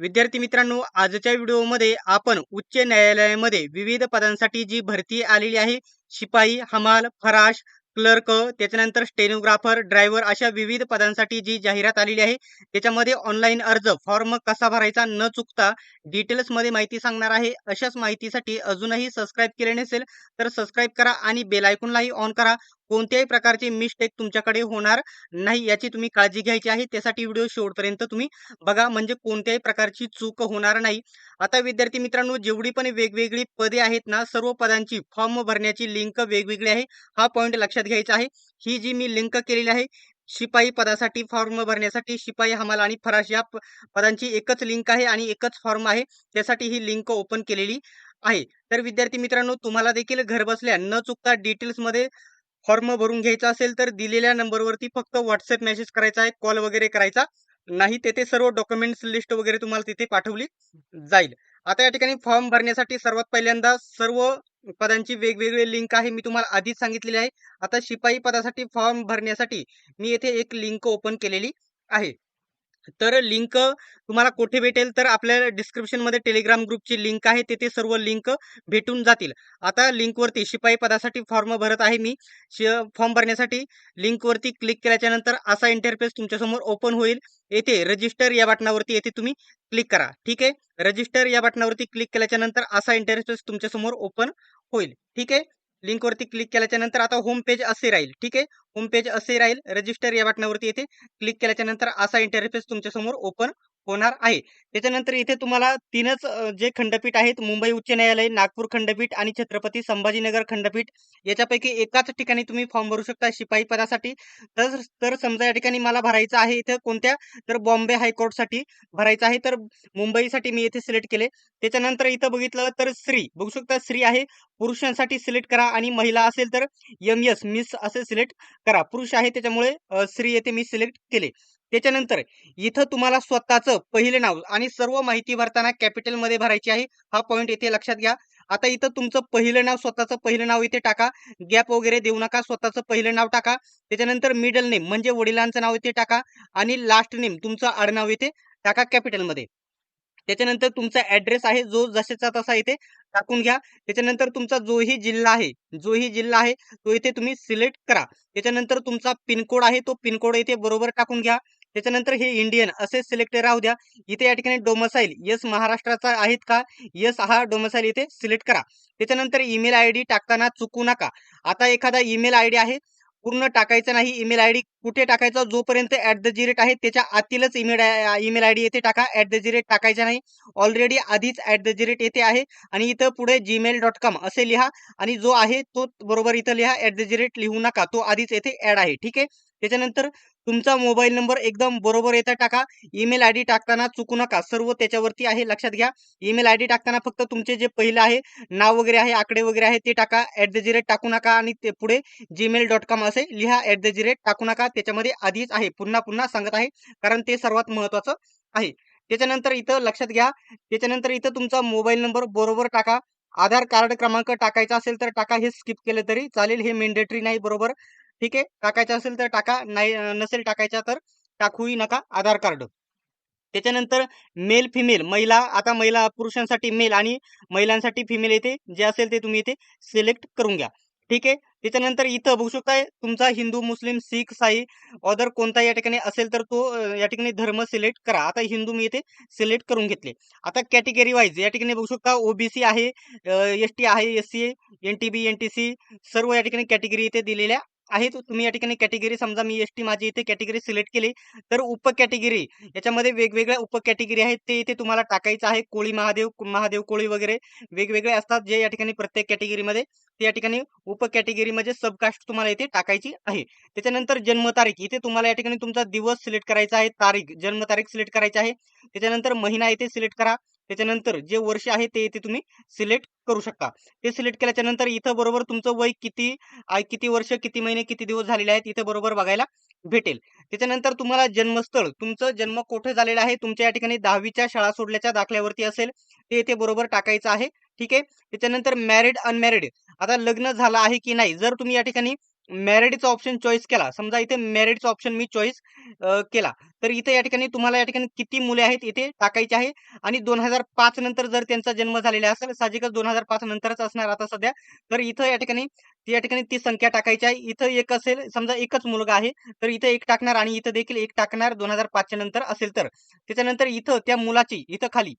विद्यार्थी मित्रांनो आजच्या व्हिडिओमध्ये आपण उच्च न्यायालयामध्ये विविध पदांसाठी जी भरती आलेली आहे शिपाई हमाल फराश क्लर्क त्याच्यानंतर स्टेनोग्राफर ड्रायव्हर अशा विविध पदांसाठी जी जाहिरात आलेली आहे त्याच्यामध्ये ऑनलाईन अर्ज फॉर्म कसा भरायचा न चुकता डिटेल्समध्ये माहिती सांगणार आहे. अशाच माहितीसाठी अजूनही सबस्क्राईब केले नसेल तर सबस्क्राईब करा आणि बेल आयकॉनलाही ऑन करा. कोणत्याही प्रकारचे मिस्टेक तुमच्याकडे होणार नाही याची तुम्ही काळजी घ्यायची आहे. त्यासाठी व्हिडिओ शेवटपर्यंत तुम्ही बघा म्हणजे कोणत्याही प्रकारची चूक होणार नाही. आता विद्यार्थी मित्रांनो जेवढी पण वेगवेगळी पदे आहेत ना सर्व पदांची फॉर्म भरण्याची लिंक वेगवेगळी आहे. हा पॉईंट लक्षात घ्यायचा आहे. ही जी मी लिंक केलेली आहे शिपाई पदासाठी फॉर्म भरण्यासाठी शिपाई हमाल आणि फराश या पदांची एकच लिंक आहे आणि एकच फॉर्म आहे. त्यासाठी ही लिंक ओपन केलेली आहे. तर विद्यार्थी मित्रांनो तुम्हाला देखील घरबसल्या न चुकता डिटेल्समध्ये फॉर्म भरून घ्यायचा असेल तर दिलेल्या नंबरवरती फक्त व्हॉट्सअप मेसेज करायचा आहे कॉल वगैरे करायचा. नाही तेथे सर्व डॉक्युमेंट्स लिस्ट वगैरे तुम्हाला तिथे पाठवली जाईल. आता या ठिकाणी फॉर्म भरण्यासाठी सर्वात पहिल्यांदा सर्व पदांची वेगवेगळी लिंक आहे मी तुम्हाला आधीच सांगितलेली आहे. आता शिपाई पदासाठी फॉर्म भरण्यासाठी मी येथे एक लिंक ओपन केलेली आहे. तर लिंक तुम्हाला कुठे भेटेल तर आपल्या डिस्क्रिप्शनमध्ये टेलिग्राम ग्रुपची लिंक आहे. तिथे सर्व लिंक भेटून जातील. आता लिंकवरती शिपाई पदासाठी फॉर्म भरत आहे मी. फॉर्म भरण्यासाठी लिंकवरती क्लिक केल्याच्यानंतर असा इंटरफेस तुमच्यासमोर ओपन होईल. येथे रजिस्टर या बटनावरती येथे तुम्ही क्लिक करा. ठीक आहे? रजिस्टर या बटनावरती क्लिक केल्याच्यानंतर असा इंटरफेस तुमच्यासमोर ओपन होईल. ठीक आहे? लिंकवरती क्लिक केल्याच्यानंतर आता होम पेज असे राहील. ठीक आहे? होम पेज असे राहील. रजिस्टर या बटनावरती येथे क्लिक केल्याच्यानंतर असा इंटरफेस तुमच्यासमोर ओपन होणार आहे. त्याच्यानंतर इथे तुम्हाला तीनच जे खंडपीठ आहेत मुंबई उच्च न्यायालय नागपूर खंडपीठ आणि छत्रपती संभाजीनगर खंडपीठ याच्यापैकी एकाच ठिकाणी तुम्ही फॉर्म भरू शकता शिपाई पदासाठी. तर तर समजा या ठिकाणी मला भरायचं आहे इथं कोणत्या? तर बॉम्बे हायकोर्टसाठी भरायचं आहे. तर मुंबईसाठी मी इथे सिलेक्ट केले. त्याच्यानंतर इथं बघितलं तर स्त्री बघू शकता स्त्री आहे. पुरुषांसाठी सिलेक्ट करा आणि महिला असेल तर एम एस मिस असे सिलेक्ट करा. पुरुष आहे त्याच्यामुळे स्त्री येथे मी सिलेक्ट केले. त्याच्यानंतर इथं तुम्हाला स्वतःचं पहिले नाव आणि सर्व माहिती भरताना कॅपिटलमध्ये भरायची आहे. हा पॉईंट इथे लक्षात घ्या. आता इथं तुमचं पहिलं नाव स्वतःचं पहिलं नाव इथे टाका. गॅप वगैरे देऊ नका. स्वतःचं पहिलं नाव टाका. त्याच्यानंतर मिडल नेम म्हणजे वडिलांचं नाव इथे टाका. आणि लास्ट नेम तुमचं आडनाव इथे टाका कॅपिटलमध्ये. त्याच्यानंतर तुमचा ऍड्रेस आहे जो जसेचा तसा इथे टाकून घ्या. त्याच्यानंतर तुमचा जोही जिल्हा आहे. जोही जिल्हा आहे. तो इथे तुम्ही सिलेक्ट करा. त्याच्यानंतर तुमचा पिनकोड आहे. तो पिनकोड इथे बरोबर टाकून घ्या. त्याच्यानंतर हे इंडियन असे सिलेक्ट राहू द्या. इथे या ठिकाणी डोमसाईल यस महाराष्ट्राचा आहेत का? यस हा डोमसाईल इथे सिलेक्ट करा. त्याच्यानंतर ईमेल आय डी टाकताना चुकू नका. आता एखादा ईमेल आय डी आहे पूर्ण टाकायचा नाही. ईमेल आय डी कुठे टाकायचा? जोपर्यंत ऍट द जी रेट आहे त्याच्या आतीलच ईमेल ईमेल आय डी येथे टाका. ऍट द जी रेट टाकायचा नाही. ऑलरेडी आधीच ऍट द जी रेट येथे आहे. आणि इथं पुढे जीमेल डॉट कॉम असे लिहा. आणि जो आहे तो बरोबर इथं लिहा. ऍट द जी रेट लिहू नका. तो आधीच येथे ऍड आहे. ठीक आहे? त्याच्यानंतर तुमचा मोबाईल नंबर एकदम बरोबर येतं टाका. ईमेल आय डी टाकताना चुकू नका. सर्व त्याच्यावरती आहे. लक्षात घ्या. ईमेल आय डी टाकताना फक्त तुमचे जे पहिलं आहे नाव वगैरे आहे आकडे वगैरे आहे ते टाका. ॲट द जी रेट टाकू नका आणि ते पुढे जीमेल डॉट कॉम असे लिहा. ॲट द जी रेट टाकू नका. त्याच्यामध्ये आधीच आहे. पुन्हा पुन्हा सांगत आहे. कारण ते सर्वात महत्वाचं आहे. त्याच्यानंतर इथं लक्षात घ्या. त्याच्यानंतर इथं तुमचा मोबाईल नंबर बरोबर टाका. आधार कार्ड क्रमांक टाकायचा असेल तर टाका. हे स्किप केलं तरी चालेल. हे मेंडेटरी नाही बरोबर. ठीक आहे? टाकायचं असेल तर टाका नाही नसेल टाकायचा तर टाकूही नका. आधार कार्ड. त्याच्यानंतर मेल फिमेल. महिला आता महिला पुरुषांसाठी मेल आणि महिलांसाठी फिमेल येते. जे असेल ते तुम्ही इथे सिलेक्ट करून घ्या. ठीक आहे? त्याच्यानंतर इथं बघू शकताय तुमचा हिंदू मुस्लिम सिख साई ऑदर कोणता या ठिकाणी असेल तर तो या ठिकाणी धर्म सिलेक्ट करा. आता हिंदू मी इथे सिलेक्ट करून घेतले. आता कॅटेगरी वाईज या ठिकाणी बघू शकता ओबीसी आहे एस टी आहे S C N T B N T C सर्व या ठिकाणी कॅटेगरी इथे दिलेल्या आहे तुम्ही या ठिकाणी कॅटेगरी समजा मी एस टी माझी इथे कॅटेगरी सिलेक्ट केली तर उप कॅटेगरी याच्यामध्ये वेगवेगळ्या उप कॅटेगरी आहेत ते इथे तुम्हाला टाकायचं आहे. कोळी महादेव महादेव कोळी वगैरे वेगवेगळे असतात जे या ठिकाणी प्रत्येक कॅटेगरीमध्ये ते या ठिकाणी उप कॅटेगरीमध्ये सबकास्ट तुम्हाला इथे टाकायची आहे. त्याच्यानंतर जन्मतारीख इथे तुम्हाला या ठिकाणी तुमचा दिवस सिलेक्ट करायचा आहे तारीख जन्मतारीख सिलेक्ट करायची आहे. त्याच्यानंतर महिना इथे सिलेक्ट करा. त्याच्यानंतर जे वर्ष आहे ते इथे तुम्ही सिलेक्ट करू शकता. ते सिलेक्ट केल्याच्यानंतर इथं बरोबर तुमचं वय किती किती वर्ष किती महिने किती दिवस झालेले आहेत इथे बरोबर बघायला भेटेल. त्याच्यानंतर तुम्हाला जन्मस्थळ तुमचं जन्म कुठे झालेला आहे तुमच्या या ठिकाणी दहावीच्या शाळा सोडल्याच्या दाखल्यावरती असेल ते इथे बरोबर टाकायचं आहे. ठीक आहे? त्याच्यानंतर मॅरिड अनमॅरिड आता लग्न झालं आहे की नाही जर तुम्ही या ठिकाणी मॅरिडचा ऑप्शन चॉईस केला. समजा इथे मॅरिडचा ऑप्शन मी चॉईस केला. तर इथे या ठिकाणी तुम्हाला या ठिकाणी किती मुले आहेत इथे टाकायचे आहे. आणि दोन हजार पाच नंतर जर त्यांचा जन्म झालेला असेल साहजिकच दोन हजार पाच नंतरच असणार आता सध्या. तर इथं या ठिकाणी या ठिकाणी ती संख्या टाकायची आहे. इथं एक असेल समजा एकच मुलगा आहे तर इथं एक टाकणार आणि इथं देखील एक टाकणार दोन हजार पाचच्या नंतर असेल तर. त्याच्यानंतर इथं त्या मुलाची इथं खाली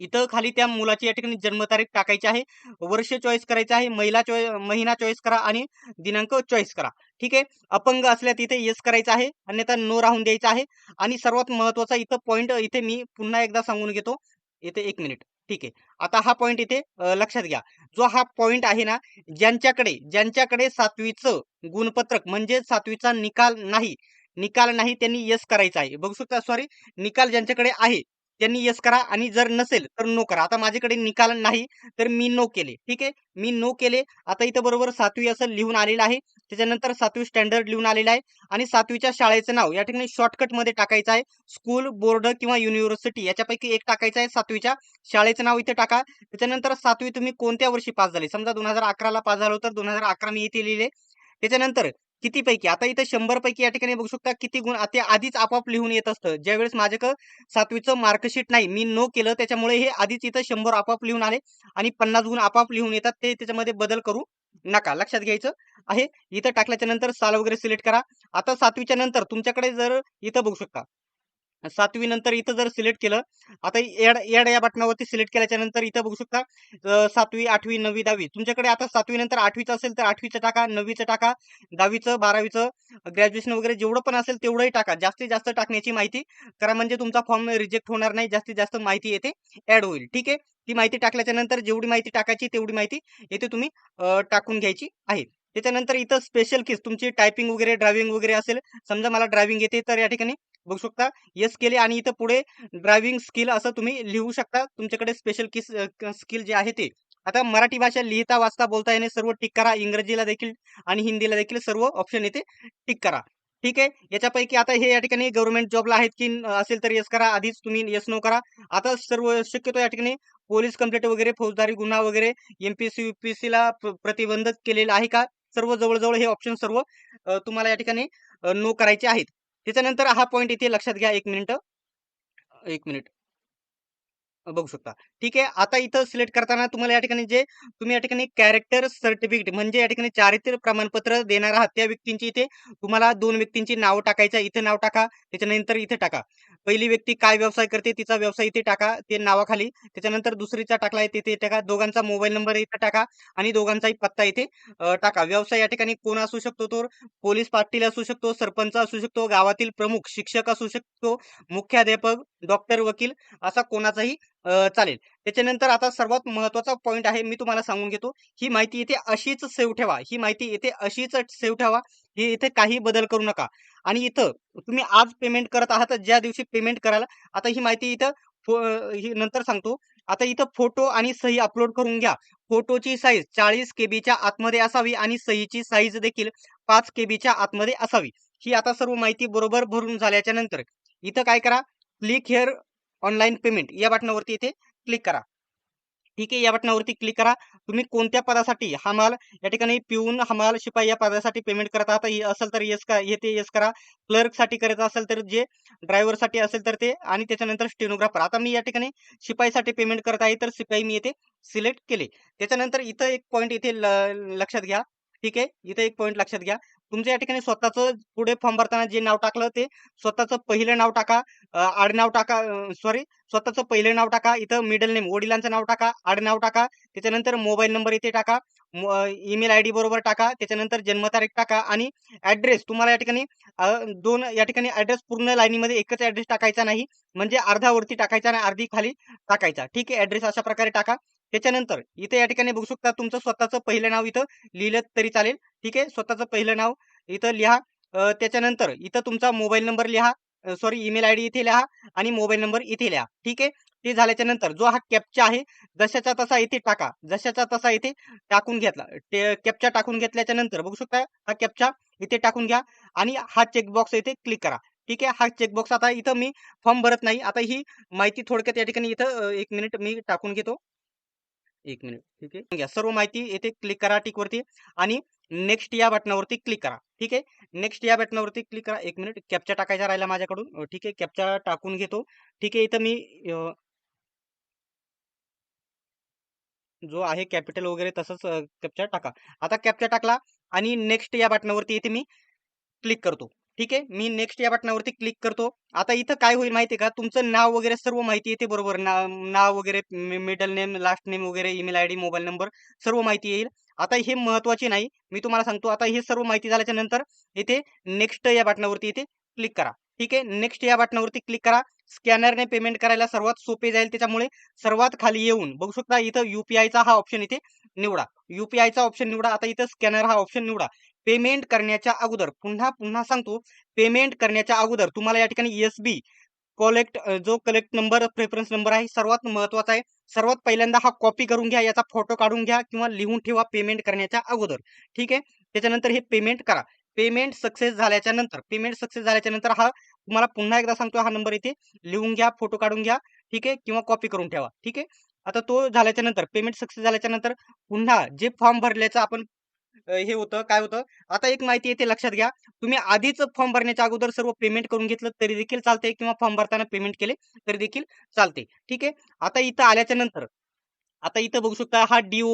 इथं खाली त्या मुलाची या ठिकाणी जन्मतारीख टाकायची आहे. वर्ष चॉईस करायचं आहे. महिला चॉईस महिना चॉईस करा आणि दिनांक चॉईस करा. ठीक आहे? अपंग असल्या तिथे येस करायचं आहे. अन्यथा नो राहून द्यायचं आहे. आणि सर्वात महत्त्वाचा इथं पॉईंट इथे मी पुन्हा एकदा सांगून घेतो. इथे एक मिनिट ठीक आहे? आता हा पॉईंट इथे लक्षात घ्या. जो हा पॉईंट आहे ना ज्यांच्याकडे ज्यांच्याकडे सातवीचं गुणपत्रक म्हणजे सातवीचा निकाल नाही निकाल नाही त्यांनी यस करायचा आहे. बघू शकता सॉरी निकाल ज्यांच्याकडे आहे त्यांनी यस करा आणि जर नसेल तर नो करा. आता माझ्याकडे निकाल नाही तर मी नो केले. ठीक आहे? मी नो केले. आता इथं बरोबर सातवी असं लिहून आलेलं आहे. त्याच्यानंतर सातवी स्टँडर्ड लिहून आलेलं आहे. आणि सातवीच्या शाळेचं नाव या ठिकाणी शॉर्टकटमध्ये टाकायचं आहे. स्कूल बोर्ड किंवा युनिव्हर्सिटी याच्यापैकी एक टाकायचं आहे. सातवीच्या शाळेचं नाव इथे टाका. त्याच्यानंतर सातवी तुम्ही कोणत्या वर्षी पास झाले? समजा दोन हजार अकराला पास झालो तर दोन हजार अकरा मी इथे लिहिले. त्याच्यानंतर किती पैकी आता इथं शंभर पैकी या ठिकाणी बघू शकता किती गुण ते आधीच आपोआप लिहून येत असतं. ज्यावेळेस माझ्याकडं सातवीचं मार्कशीट नाही मी नो केलं त्याच्यामुळे हे आधीच इथं शंभर आपोआप लिहून आले आणि पन्नास गुण आपोआप लिहून येतात. ते त्याच्यामध्ये बदल करू नका. लक्षात घ्यायचं आहे. इथं टाकल्याच्या नंतर साल वगैरे सिलेक्ट करा. आता सातवीच्या नंतर तुमच्याकडे जर इथं बघू शकता सातवी नंतर इथं जर सिलेक्ट केलं आता एड एड या बटनावरती सिलेक्ट केल्याच्यानंतर इथं बघू शकता सातवी आठवी नववी दहावी. तुमच्याकडे आता सातवी नंतर आठवीचं असेल तर आठवीचं टाका नववीचं टाका दहावीचं बारावीचं ग्रॅज्युएशन वगैरे जेवढं पण असेल तेवढंही टाका. जास्तीत जास्त टाकण्याची माहिती करा म्हणजे तुमचा फॉर्म रिजेक्ट होणार नाही जास्तीत जास्त माहिती येते ऍड होईल. ठीक आहे? ती माहिती टाकल्याच्या नंतर जेवढी माहिती टाकायची तेवढी माहिती येथे तुम्ही टाकून घ्यायची आहे. त्याच्यानंतर इथं स्पेशल केस तुमची टायपिंग वगैरे ड्रायव्हिंग वगैरे असेल समजा मला ड्रायव्हिंग येते तर या ठिकाणी बघू शकता. येस केले. आणि इथं पुढे ड्रायव्हिंग स्किल असं तुम्ही लिहू शकता. तुमच्याकडे स्पेशल किस स्किल जे आहे ते. आता मराठी भाषा लिहिता वाचता बोलता येणे सर्व टिक करा. इंग्रजीला देखील आणि हिंदीला देखील सर्व ऑप्शन येते. टिक करा. ठीक आहे? याच्यापैकी आता हे या ठिकाणी गव्हर्नमेंट जॉबला आहेत की असेल तर येस करा. आधीच तुम्ही येस नो करा. आता सर्व शक्यतो या ठिकाणी पोलीस कंप्लेंट वगैरे फौजदारी गुन्हा वगैरे एमपीसी युपीएससी ला प्रतिबंधित केलेला आहे का? सर्व जवळजवळ हे ऑप्शन सर्व तुम्हाला या ठिकाणी नो करायचे आहेत. त्याच्यानंतर हा पॉईंट इथे लक्षात घ्या एक मिनिट एक मिनिट बघू शकता. ठीक आहे आता इथं सिलेक्ट करताना तुम्हाला या ठिकाणी जे तुम्ही या ठिकाणी कॅरेक्टर सर्टिफिकेट म्हणजे या ठिकाणी चारित्र्य प्रमाणपत्र देणार आहात त्या व्यक्तींची इथे तुम्हाला दोन व्यक्तींची नाव टाकायचं इथे नाव टाका त्याच्यानंतर इथे टाका. पहिली व्यक्ती काय व्यवसाय करते तिचा व्यवसाय इथे टाका ते नावाखाली. त्याच्यानंतर दुसरीचा टाकला आहे तिथे टाका. दोघांचा मोबाईल नंबर इथे टाका आणि दोघांचाही पत्ता इथे टाका. व्यवसाय या ठिकाणी कोण असू शकतो तो? पोलीस पाटील असू शकतो सरपंच असू शकतो गावातील प्रमुख शिक्षक असू शकतो मुख्याध्यापक डॉक्टर वकील असा कोणाचाही चालेल. त्याच्यानंतर आता सर्वात महत्त्वाचा पॉईंट आहे मी तुम्हाला सांगून घेतो. ही माहिती इथे अशीच सेव्ह ठेवा. ही माहिती इथे अशीच सेव्ह ठेवा की इथे काही बदल करू नका. आणि इथं तुम्ही आज पेमेंट करत आहात ज्या दिवशी पेमेंट करायला आता ही माहिती इथं ही नंतर सांगतो. आता इथं फोटो आणि सही अपलोड करून घ्या. फोटोची साईज चाळीस केबीच्या आतमध्ये असावी आणि सहीची साईज देखील पाच केबीच्या आतमध्ये असावी. ही आता सर्व माहिती बरोबर भरून झाल्याच्यानंतर इथं काय करा क्लिक हेअर ऑनलाईन पेमेंट या बटनावरती इथे क्लिक करा. ठीक आहे या बटनावरती क्लिक करा. तुम्ही कोणत्या पदासाठी हा माल या ठिकाणी पिऊन हमाल शिपाई या पदासाठी पेमेंट करत आहात? असेल तर येस का येते येस करा. क्लर्कसाठी करायचं असेल तर जे ड्रायव्हरसाठी असेल तर ते आणि त्याच्यानंतर स्टेनोग्राफर आता मी या ठिकाणी शिपाईसाठी पेमेंट करत आहे तर शिपाई मी येथे सिलेक्ट केले. त्याच्यानंतर इथं एक पॉईंट इथे लक्षात घ्या. ठीक आहे इथे एक पॉईंट लक्षात घ्या. तुमच्या या ठिकाणी स्वतःचं पुढे फॉर्म भरताना जे नाव टाकलं ते स्वतःचं पहिलं नाव टाका. आडनाव टाका सॉरी स्वतःचं पहिलं नाव टाका इथं मिडल नेम वडिलांचं नाव टाका आडनाव टाका त्याच्यानंतर मोबाईल नंबर इथे टाका ईमेल आय डी बरोबर टाका त्याच्यानंतर जन्मतारीख टाका आणि ऍड्रेस तुम्हाला या ठिकाणी दोन या ठिकाणी ऍड्रेस पूर्ण लाईनीमध्ये एकच ऍड्रेस टाकायचा नाही म्हणजे अर्धावरती टाकायचा आणि अर्धी खाली टाकायचा. ठीक आहे ऍड्रेस अशा प्रकारे टाका. त्याच्यानंतर इथे या ठिकाणी बघू शकता तुमचं स्वतःचं पहिलं नाव इथं लिहिलं तरी चालेल. ठीक आहे स्वतःचं पहिलं नाव इथं लिहा. त्याच्यानंतर इथं तुमचा मोबाईल नंबर लिहा. सॉरी ईमेल आय डी इथे लिहा आणि मोबाईल नंबर इथे लिहा. ठीक आहे? ते झाल्याच्यानंतर जो हा कॅपचा आहे जशाचा तसा इथे टाका. जशाचा तसा इथे टाकून घेतला. कॅपचा टाकून घेतल्याच्या नंतर बघू शकता हा कॅपचा इथे टाकून घ्या आणि हा चेकबॉक्स इथे क्लिक करा. ठीक आहे? हा चेकबॉक्स आता इथं मी फॉर्म भरत नाही. आता ही माहिती थोडक्यात या ठिकाणी इथं एक मिनिट मी टाकून घेतो. एक मिनिट ठीक आहे. घ्या सर्व माहिती येथे क्लिक करा टिकवरती आणि नेक्स्ट या बटनावरती क्लिक करा ठीक आहे. नेक्स्ट या बटनावरती क्लिक करा. एक मिनिट कॅप्चा टाकायचा राहिला माझ्याकडून. ठीक आहे कॅप्चा टाकून घेतो. ठीक आहे इथं मी जो आहे कॅपिटल वगैरे तसंच कॅप्चा टाका. आता कॅप्चा टाकला आणि नेक्स्ट या बटनावरती इथे मी क्लिक करतो. ठीक आहे? मी नेक्स्ट या बटनावरती क्लिक करतो. आता इथं काय होईल माहिती आहे का? तुमचं नाव वगैरे सर्व माहिती येते बरोबर. नाव नाव वगैरे मिडल नेम लास्ट नेम वगैरे email I D mobile number सर्व माहिती येईल. आता हे महत्त्वाचे नाही. मी तुम्हाला सांगतो आता हे सर्व माहिती झाल्याच्यानंतर इथे नेक्स्ट या बटनावरती इथे क्लिक करा. ठीक आहे? नेक्स्ट या बटनावरती क्लिक करा. स्कॅनरने पेमेंट करायला सर्वात सोपे जाईल त्याच्यामुळे सर्वात खाली येऊन बघू शकता इथं युपीआयचा हा ऑप्शन इथे निवडा. युपीआयचा ऑप्शन निवडा. आता इथं स्कॅनर हा ऑप्शन निवडा. पेमेंट करण्याच्या अगोदर पुन्हा पुन्हा सांगतो पेमेंट करण्याच्या अगोदर तुम्हाला या ठिकाणी एस बी कलेक्ट जो कलेक्ट नंबर प्रेफरन्स नंबर आहे सर्वात महत्त्वाचा आहे. सर्वात पहिल्यांदा हा कॉपी करून घ्या याचा फोटो काढून घ्या किंवा लिहून ठेवा पेमेंट करण्याच्या अगोदर. ठीक आहे? त्याच्यानंतर हे पेमेंट करा. पेमेंट सक्सेस झाल्याच्यानंतर पेमेंट सक्सेस झाल्याच्यानंतर हा तुम्हाला पुन्हा एकदा सांगतो हा नंबर इथे लिहून घ्या फोटो काढून घ्या ठीक आहे? किंवा कॉपी करून ठेवा ठीक आहे? आता तो झाल्याच्यानंतर पेमेंट सक्सेस झाल्याच्यानंतर पुन्हा जे फॉर्म भरल्याचं आपण हे होतं. काय होतं? आता एक माहिती येते लक्षात घ्या. तुम्ही आधीच फॉर्म भरण्याच्या अगोदर सर्व पेमेंट करून घेतलं तरी देखील चालते किंवा फॉर्म भरताना पेमेंट केले तरी देखील चालते ठीक आहे? आता इथं आल्याच्यानंतर आता इथं बघू शकता हा डीओ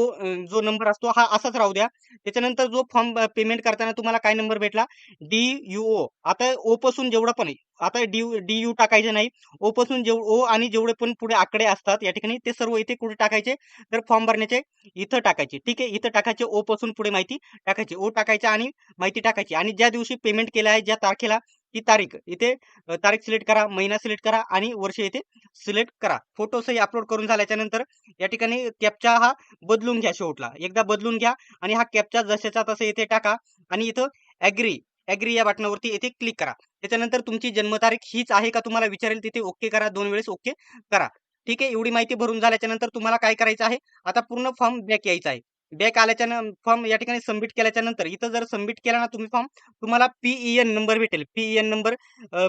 जो नंबर असतो हा असाच राहू द्या. त्याच्यानंतर जो फॉर्म पेमेंट करताना तुम्हाला काय नंबर भेटला? डी यू ओ आता ओ पासून जेवढं पण आहे, आता डी डी यू टाकायचे नाही. ओ पासून जेव ओ आणि जेवढे पण पुढे आकडे असतात या ठिकाणी ते सर्व इथे कुठे टाकायचे? तर फॉर्म भरण्याचे इथं टाकायचे. ठीक आहे इथं टाकायचे ओ पासून पुढे माहिती टाकायची. ओ टाकायची आणि माहिती टाकायची. आणि ज्या दिवशी पेमेंट केलं आहे ज्या तारखेला ती तारीख. इथे तारीख सिलेक्ट करा महिना सिलेक्ट करा आणि वर्ष इथे सिलेक्ट करा. फोटोसही अपलोड करून झाल्याच्यानंतर या ठिकाणी कॅपचा हा बदलून घ्या शेवटला. एकदा बदलून घ्या आणि हा कॅपचा जशाचा तसं इथे टाका आणि इथं ॲग्री ॲग्री या बटनावरती इथे क्लिक करा. त्याच्यानंतर तुमची जन्मतारीख हीच आहे का तुम्हाला विचारेल तिथे ओके करा दोन वेळेस ओके करा. ठीक आहे एवढी माहिती भरून झाल्याच्यानंतर तुम्हाला काय करायचं आहे? आता पूर्ण फॉर्म बॅक यायचा आहे. बॅक आल्याच्या फॉर्म या ठिकाणी सबमिट केल्याच्यानंतर इथं जर सबमिट केला ना तुम्ही फॉर्म तुम्हाला पीईएन नंबर भेटेल. पीईएन नंबर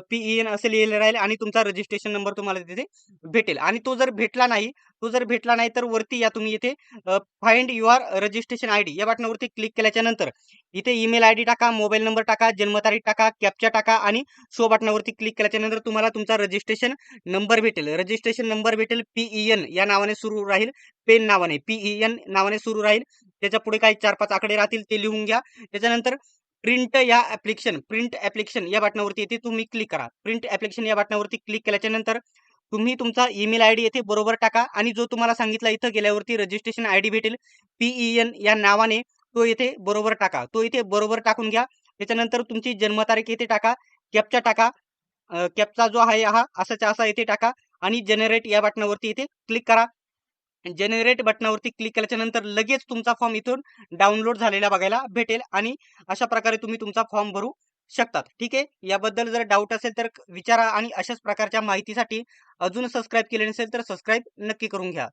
पीईएन असे लिहिलेलं राहील आणि तुमचा रजिस्ट्रेशन नंबर तुम्हाला तिथे भेटेल. आणि तो जर भेटला नाही तो जर भेटला नाही तर वरती या तुम्ही इथे find your registration I D या बटनावरती क्लिक केल्याच्यानंतर इथे ईमेल आय डी टाका मोबाईल नंबर टाका जन्मतारीख टाका कॅप्चा टाका आणि शो बटनावरती क्लिक केल्याच्यानंतर तुम्हाला तुमचा रजिस्ट्रेशन नंबर भेटेल. रजिस्ट्रेशन नंबर भेटेल पीईएन या नावाने सुरू राहील. पेन नावाने पीईएन नावाने सुरू राहील. त्याच्या पुढे काही चार पाच आकडे राहतील ते लिहून घ्या. त्याच्यानंतर प्रिंट या ऍप्लिकेशन प्रिंट ऍप्लिकेशन या बटनावरती येते तुम्ही क्लिक करा. प्रिंट ऍप्लिकेशन या बटनावरती क्लिक केल्याच्यानंतर तुम्ही तुमचा ईमेल आय डी येथे बरोबर टाका आणि जो तुम्हाला सांगितला इथं गेल्यावरती रजिस्ट्रेशन आय डी भेटेल पीईएन या नावाने तो येथे बरोबर टाका. तो इथे बरोबर टाकून घ्या. त्याच्यानंतर तुमची जन्मतारीख येथे टाका कॅपचा टाका कॅपचा जो आहे हा असाचा असा येथे टाका आणि जनरेट या बटनावरती इथे क्लिक करा. जनरेट बटनावरती क्लिक केल्याच्यानंतर लगेच तुमचा फॉर्म इथून डाउनलोड झालेला बघायला भेटेल आणि अशा प्रकारे तुम्ही तुमचा फॉर्म भरू शकतात. ठीक आहे? याबद्दल जर डाऊट असेल तर विचारा आणि अशाच प्रकारच्या माहितीसाठी अजून सबस्क्राईब केले नसेल तर सबस्क्राईब नक्की करून घ्या.